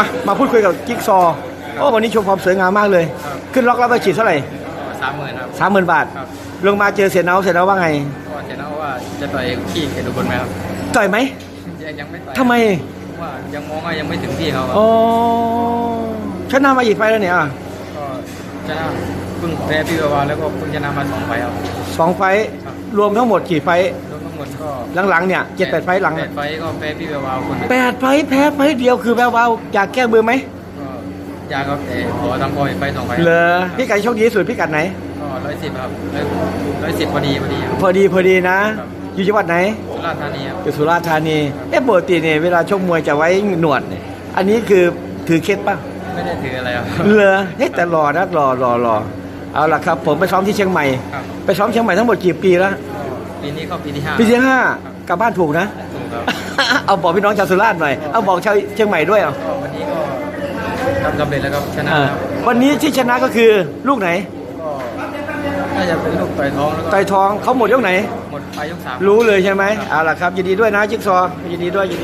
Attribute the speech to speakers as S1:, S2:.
S1: มามาพูดคุยกับจิ๊กซอว์โอ้วันนี้โชว์ความสวยงามมากเลย
S2: ครับ
S1: ขึ้นล็อกแล้วไปฉีดเท่าไหร่
S2: สามหมื่นครับ
S1: สามหมื่นบาท
S2: ครับ
S1: ลงมาเจอเสียเนาเสียเนาว่าไง
S2: ก็เห็นแล้วว่าจะต่อยขี้เกดูคนไหมครับ
S1: ต่อยไหม
S2: ยังยังไม่ต่อย
S1: ทำไม
S2: ว่ายังมองว่ายังไม่ถึงที่เขาครับ
S1: อ๋อชนะมาอีกไฟล์แล้วเนี่ยอะ
S2: ก็ชนะเพิ่งแพ้พี่วาวแล้วก็เพิ่งชนะมาสองไฟล์ครับ
S1: สองไฟล์
S2: ครับ
S1: รวมทั้งหมดกี่ไฟ ล์
S2: รวมทั้งหมดก็
S1: หลังๆเนี่ยเจ็ดแปดไฟล์หลัง
S2: แปดไฟล์ก็แพ้พี่วาวคนหนึ่ง
S1: แปดไฟล์แพ้ไฟล์เดียวคือแวววาวอยากแก้มือไหม
S2: ก็ยากครับแต่ขอทำบอลอีกไฟล์สองไฟล์
S1: เหรอพี่ไก่โชคดีที่สุดพี่กัดไหน
S2: ก็ร้อยสิบครับร้อยสิบพอดีพอดีครับ
S1: พอดีพอดีนะ
S2: ครับ
S1: อยู่จังหวัดไหน
S2: สุราษฎร์ธานีครับ
S1: อยู่สุราษฎร์ธานีเอ๊ะปกติเนี่ยเวลาชกมวยจะไว้หนวดเนี่ยอันนี้คือถือเคล็ดป่ะ
S2: ไม่ได้ถืออะไรครับ
S1: เหรอเฮ้ยแต่รอนะรอรอรอเอาล่ะครับ ผมไปซ้อมที่เชียงใหม่
S2: ครับ
S1: ไปซ้อมเชียงใหม่ทั้งหมดกี่ปีแล้ว
S2: ก็ ปีนี้เข้าปีที่ห้า
S1: ปีที่ห้ากลับบ้านถูกนะ
S2: ถูกครับ
S1: เอาบอกพี่น้องชาวสุราษฎร์หน่อย เอาบอกชาวเชียงใหม่ด้วยเอา
S2: ก็วันนี้ก็ทำสำเร็จแล้วครับชนะ
S1: อ่า
S2: แล้ว
S1: วันนี้ที่ชนะก็คือลูกไหน
S2: ก็น่าจะเป็นลูกต่อยท้องแล้วก็
S1: ไต่ทองเขาหมดยกไหน
S2: หมดไปยกสาม
S1: รู้เลยใช่ไหมเอาล่ะครับยินดีด้วยนะจิ๊กซอว์ยินดีด้วยยินดี